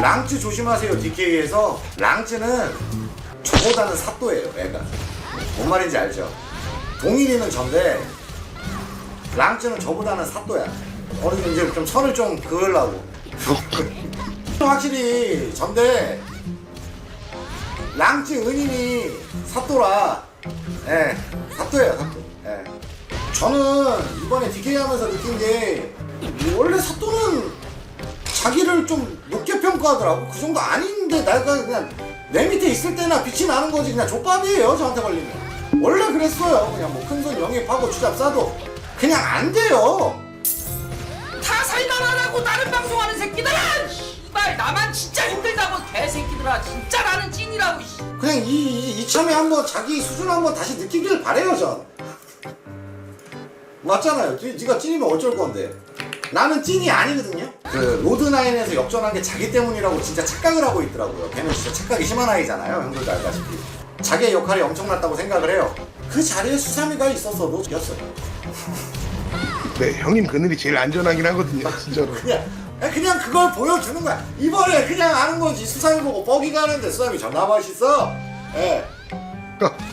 랑쯔 조심하세요 DK에서. 랑쯔는 저보다는 사또예요 애가. 뭔 말인지 알죠? 동일이는 전데 랑쯔는 저보다는 사또야. 어느 정도 이제 좀 선을 좀 그으려고. 확실히 전데 랑쯔 은인이 사또라. 예 사또예요 사또. 예. 저는 이번에 DK 하면서 느낀 게 원래 사또는 자기를 좀 높게 평가하더라고. 그 정도 아닌데 내가 그냥 내 밑에 있을 때나 빛이 나는 거지 그냥 족밥이에요 저한테 걸리면. 원래 그랬어요. 그냥 뭐 큰 손 영입하고 주잡 싸도 그냥 안 돼요. 다 살만하라고 다른 방송하는 새끼들은 씨발 나만 진짜 힘들다고 개새끼들아 진짜 나는 찐이라고 씨. 그냥 이, 이, 이참에 한번 자기 수준 한번 다시 느끼길 바래요 전. 맞잖아요. 니- 니가 찐이면 어쩔 건데. 나는 찐이 아니거든요. 그 로드나인에서 역전한 게 자기 때문이라고 진짜 착각을 하고 있더라고요. 걔는 진짜 착각이 심한 아이잖아요. 형들도 알다시피. 자기의 역할이 엄청났다고 생각을 해요. 그 자리에 수삼이가 있었어도 이겼어요. 네, 형님 그늘이 제일 안전하긴 하거든요, 진짜로. 그냥 그냥 그걸 보여주는 거야. 이번에 그냥 아는 거지. 수삼이 보고 뻐기 가는데 수삼이 존나 멋있어. 예. 그러니까